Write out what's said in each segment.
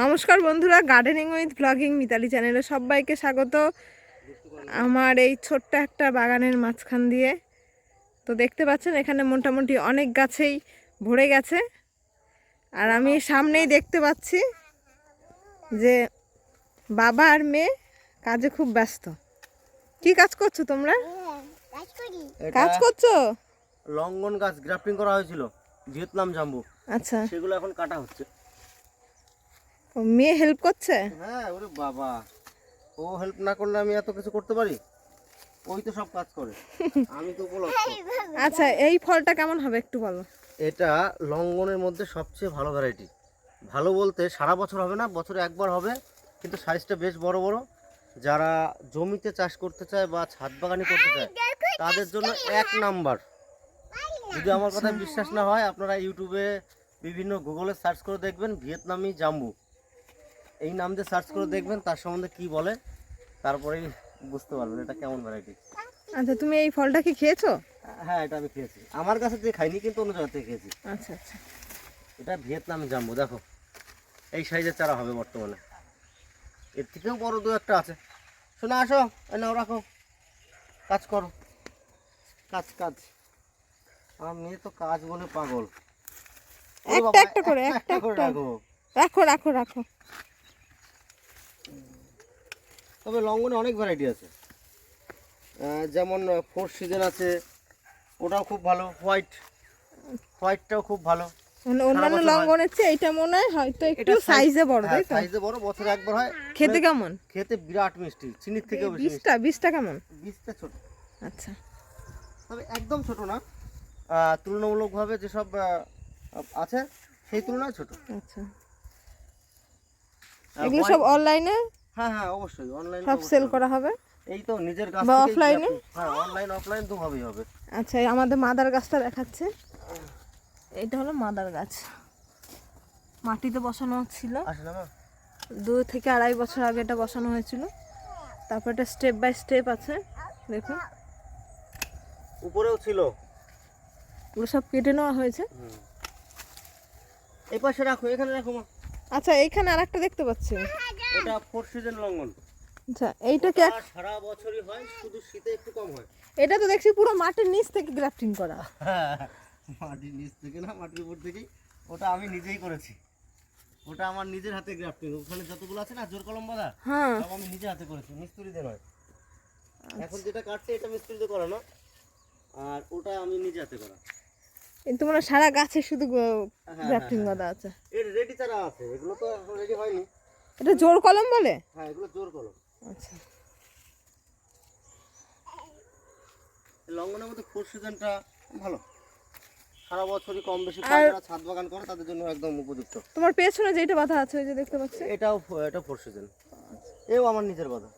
নমস্কার বন্ধুরা gardening with blogging Mitali চ্যানেলে সবাইকে স্বাগত। আমার এই ছোট্ট একটা বাগানের মাঝখান দিয়ে। তো দেখতে পাচ্ছেন এখানে মোটামুটি অনেক গাছেই ভরে গেছে। আর আমি সামনেই দেখতে পাচ্ছি যে বাবা আর মেয়ে কাজে খুব ব্যস্ত। কি কাজ করছ তোমরা? কাজ করছ? লঙ্গন গাছ গ্রাফটিং করা হয়েছিল ভিয়েতনাম জাম্বু। আচ্ছা। সেগুলো এখন কাটা হচ্ছে। মেয়ে হেল্প করছে? হ্যাঁ ওরে বাবা। ও হেল্প না করলে আমি এত কিছু করতে পারি? ওই তো সব কাজ করে। আমি তো উপলক্ষ আচ্ছা এই ফলটা কেমন হবে একটু বলো? এটা লঙ্গনের মধ্যে সবচেয়ে ভালো ভ্যারাইটি ভালো বলতে সারা বছর হবে না বছরে একবার হবে কিন্তু সাইজটা বেশ বড় বড়। যারা জমিতে চাষ করতে চায় বা ছাদ বাগানি করতে চায় তাদের জন্য এক নাম্বার যদি আমার কথা বিশ্বাস না হয় আপনারা ইউটিউবে বিভিন্ন গুগলে সার্চ করে দেখবেন ভিয়েতনামি জাম্বু। এই নাম দিয়ে সার্চ করে দেখবেন তার সম্বন্ধে কি বলে তারপরেই বুঝতে পারবেন এটা কেমন ভ্যারাইটি আচ্ছা তুমি এই ফলটা কি খেয়েছো? হ্যাঁ এটা আমি খেয়েছি। আমার কাছে যে খাইনি কিন্তু অন্য জায়গা থেকে খেয়েছি। আচ্ছা আচ্ছা। এটা ভিয়েতনামে জাম্বু দেখো। এই সাইজের চারা হবে বর্তমানে। এর থেকেও বড় দু একটা আছে। শোনা আসো নাও রাখো। কাজ করো। কাজ কাজ। আমার মেয়ে তো কাজ বলে পাগল। একটা একটা করে, একটা করে একটা। রাখো। রাখো রাখো রাখো। তবে লঙ্ঘনে অনেক ভ্যারাইটি আছে। যেমন ফোর সিজন আছে ওটাও খুব ভালো হোয়াইট হোয়াইটটাও খুব ভালো। অন্যান্য হয়। লঙ্ঘনের চেয়ে এটা মনে হয় হয়তো একটু সাইজে বড় তাই তো? সাইজে বড় বছরে একবার হয়। খেতে কেমন? খেতে বিরাট মিষ্টি চিনির থেকেও বেশি মিষ্টি। বীজটা বীজটা কেমন? বীজটা ছোট। আচ্ছা। তবে একদম ছোট না। তুলনামূলকভাবে যেসব আছে সেই তুলনায় ছোট। আচ্ছা। এগুলো সব অনলাইনে হ্যাঁ হ্যাঁ অবশ্যই। অনলাইন সব সেল করা হবে? এই তো নিজের offline এ? grafting- হ্যাঁ অনলাইন অফলাইন দুভাবেই হবে। আচ্ছা এই আমাদের মাদার গাছটা দেখাচ্ছে। এটা হলো মাদার গাছ। মাটিতে বসানো ছিল? দু থেকে আড়াই বছর আগে এটা বসানো হয়েছিল। তারপর এটা স্টেপ বাই স্টেপ আছে দেখুন। উপরেও ছিল। ওগুলো সব কেটে নেওয়া হয়েছে। এই পাশে রাখো এখানে রাখো মা। আচ্ছা এইখানে আর একটা দেখতে পাচ্ছি। এটা ফোর সিজন লঙ্ঘন আচ্ছা এইটা কি সারা বছরই হয় শুধু শীতে একটু কম হয়। এটা তো দেখছি পুরো মাটির নিচ থেকে গ্রাফটিং করা। মাটির নিচ থেকে না মাটির উপর থেকেই। ওটা আমি নিজেই করেছি। ওটা আমার নিজের হাতে গ্রাফটিং। ওখানে যতগুলো আছে না জোর কলম বাঁধা হ্যাঁ। সব আমি নিজে হাতে করেছি মিস্ত্রিতে নয়। এখন যেটা কাটছে এটা মিস্ত্রিতে করা না। আর ওটা আমি নিজে হাতে করা। কিন্তু মানে সারা গাছে শুধু হ্যাঁ, গ্রাফটিং বাঁধা আছে। এর রেডি চারা আছে এগুলো তো রেডি হয়নি। এটা জোর কলম বলে? হ্যাঁ এগুলো জোর কলম। আচ্ছা। লঙ্ঘনের মধ্যে ফোর সিজনটা ভালো। সারা বছরই কম বেশি যারা ছাদ বাগান করে তাদের জন্য একদম উপযুক্ত। তোমার পেছনে যেটা বাঁধা আছে ওই যে দেখতে পাচ্ছি? এটাও এটা ফোর সিজন এও আমার নিজের বাধা।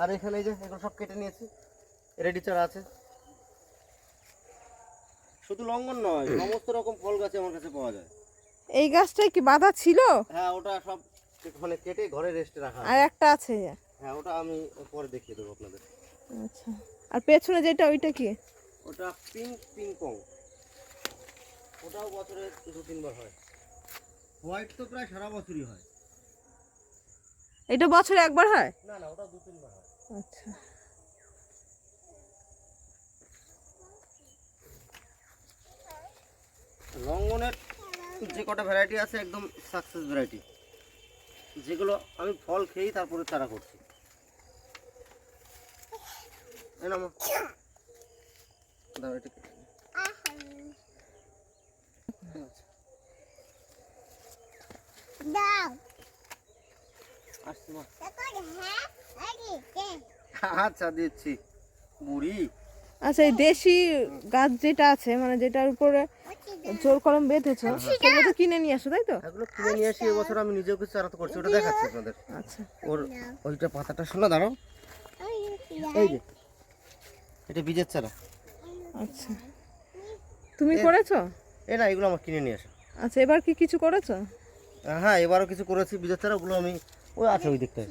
আর এখানে এই যে এগুলো সব কেটে নিয়েছি। রেডি চারা আছে। শুধু লঙ্ঘন নয় সমস্ত রকম ফল গাছ আমার কাছে পাওয়া যায়। এই গাছটাই কি বাঁধা ছিল? হ্যাঁ ওটা সব মানে কেটে ঘরে রেস্টে রাখা আর একটা আছে। হ্যাঁ ওটা আমি পরে দেখিয়ে দেবো আপনাদের। আচ্ছা। আর পেছনে যেটা ওইটা কি? ওটা পিঙ্ক পিং পং ওটাও বছরে দু তিনবার হয়। হোয়াইট তো প্রায় সারা বছরই হয়। এটা বছরে একবার হয়? না না ওটা দু তিনবার হয়। আচ্ছা। লঙ্ঘনের যে কটা ভ্যারাইটি আছে একদম সাকসেস ভ্যারাইটি যেগুলো আমি ফল খেয়েই তারপরে চারা করছি। মা। আচ্ছা দিচ্ছি। বুড়ি আচ্ছা এই দেশি গাছ যেটা আছে মানে যেটার উপরে জোর কলম বেঁধেছো সেগুলো তো কিনে নিয়ে আসো তাই তো? এগুলো কিনে নিয়ে আসি এবছর আমি নিজেও কিছু চারা তো করছি ওটা দেখাচ্ছি আপনাদের। আচ্ছা। ওর ওইটা পাতাটা শোনা দাঁড়াও। এই যে এটা বীজের চারা। আচ্ছা। তুমি করেছ? এ না এগুলো আমার কিনে নিয়ে আসা। আচ্ছা এবার কি কিছু করেছ? হ্যাঁ এবারও কিছু করেছি বীজের চারা ওগুলো আমি ওই আছে ওই বীজের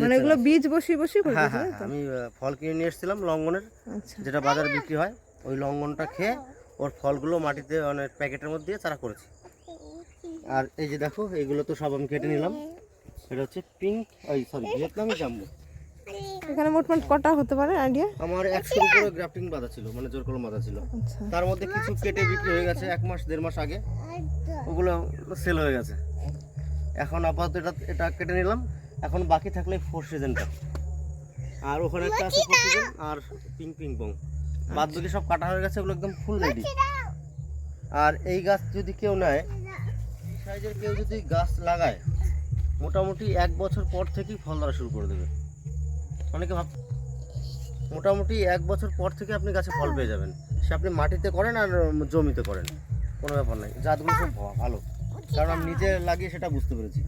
মানে এগুলো বীজ বসিয়ে বসিয়ে হ্যাঁ হ্যাঁ আমি ফল কিনে নিয়ে এসেছিলাম লঙ্ঘনের আচ্ছা। যেটা বাজারে বিক্রি হয়। ওই লঙ্ঘনটা খেয়ে ওর ফলগুলো মাটিতে মানে প্যাকেটের মধ্যে দিয়ে চারা করেছি। আর এই যে দেখো এইগুলো তো সব আমি কেটে নিলাম। এটা হচ্ছে পিঙ্ক ওই সরি ভিয়েতনামি জাম্বু এখানে মোটমাট কটা হতে পারে আইডিয়া আমার একশোর উপরে গ্রাফটিং বাঁধা ছিল মানে জোর কলম বাঁধা ছিল। আচ্ছা। তার মধ্যে কিছু কেটে বিক্রি হয়ে গেছে এক মাস দেড় মাস আগে। ওগুলো সেল হয়ে গেছে। এখন আপাতত এটা এটা কেটে নিলাম। এখন বাকি থাকলে ফোর সিজনটা আর ওখানে একটা আছে ফোর সিজন আর পিং পিং পং বাদ বাকি সব কাটা হয়ে গেছে, ওগুলো একদম ফুল রেডি আর এই গাছ যদি কেউ নেয় সাইজের কেউ যদি গাছ লাগায়, মোটামুটি এক বছর পর থেকেই ফল ধরা শুরু করে দেবে। অনেকে ভাব মোটামুটি এক বছর পর থেকে আপনি গাছে ফল পেয়ে যাবেন। সে আপনি মাটিতে করেন আর জমিতে করেন। কোনো ব্যাপার নাই। জাতগুলো খুব ভালো। কারণ আমি নিজে লাগিয়ে সেটা বুঝতে পেরেছি।